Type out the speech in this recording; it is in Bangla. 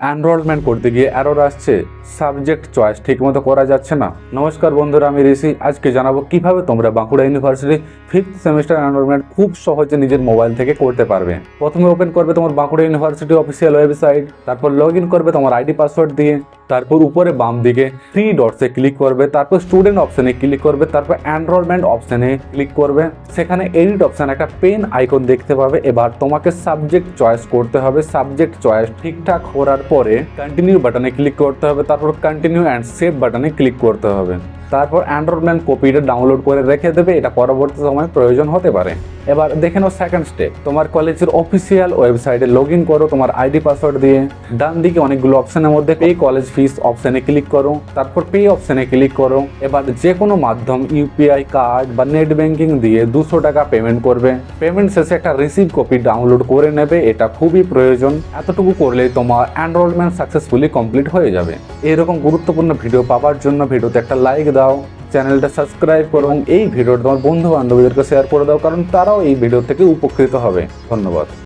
এনরোলমেন্ট করতে গিয়ে আরও আসছে সাবজেক্ট চয়েস ঠিকমতো করা যাচ্ছে না। নমস্কার বন্ধুরা, আমি ঋষি। আজকে জানাব কীভাবে তোমরা Bankura university fifth semester enrolment খুব সহজে নিজের মোবাইল থেকে করতে পারবে। প্রথমে ওপেন করবে তোমার বাঁকুড়া ইউনিভার্সিটি অফিসিয়াল ওয়েবসাইট তারপর লগ ইন করবে তোমার আইডি পাসওয়ার্ড দিয়ে। তারপর উপরে বাম দিকে থ্রি ডটসে ক্লিক করবে, তারপর স্টুডেন্ট অপশনে ক্লিক করবে, তারপর এনরোলমেন্ট অপশনে ক্লিক করবে। সেখানে এডিট অপশন একটা পেন আইকন দেখতে পাবে। এবার তোমাকে সাবজেক্ট চয়েস করতে হবে। সাবজেক্ট চয়েস ঠিকঠাক করার পরে কন্টিনিউ বাটনে ক্লিক করতে হবে। তারপর কন্টিনিউ অ্যান্ড সেভ বাটনে ক্লিক করতে হবে। তারপর এনরোলমেন্ট কপিটা ডাউনলোড করে রেখে দেবে। এটা পরবর্তী সময় প্রয়োজন হতে পারে। এবার দেখে নাও সেকেন্ড স্টেপ তোমার কলেজের অফিসিয়াল ওয়েবসাইটে লগ ইন করো, তোমার আইডি পাসওয়ার্ড দিয়ে। ডান দিকে অনেকগুলো অপশনের মধ্যে পে কলেজ ফিস অপশনে ক্লিক করো। তারপর পে অপশনে ক্লিক করো। এবার যে কোনো মাধ্যম ইউপিআই কার্ড বা নেট ব্যাংকিং দিয়ে দুশো টাকা পেমেন্ট করবে। পেমেন্ট শেষে একটা রিসিভ কপি ডাউনলোড করে নেবে, এটা খুবই প্রয়োজন। এতটুকু করলেই তোমার এনরোলমেন্ট সাকসেসফুলি কমপ্লিট হয়ে যাবে। এরকম গুরুত্বপূর্ণ ভিডিও পাওয়ার জন্য ভিডিওতে একটা লাইক দাও। চ্যানেলটা সাবস্ক্রাইব করো এবং এই ভিডিওটা তোমার বন্ধু বান্ধবীদেরকে শেয়ার করে দাও, কারণ তারাও এই ভিডিও থেকে উপকৃত হবে। ধন্যবাদ।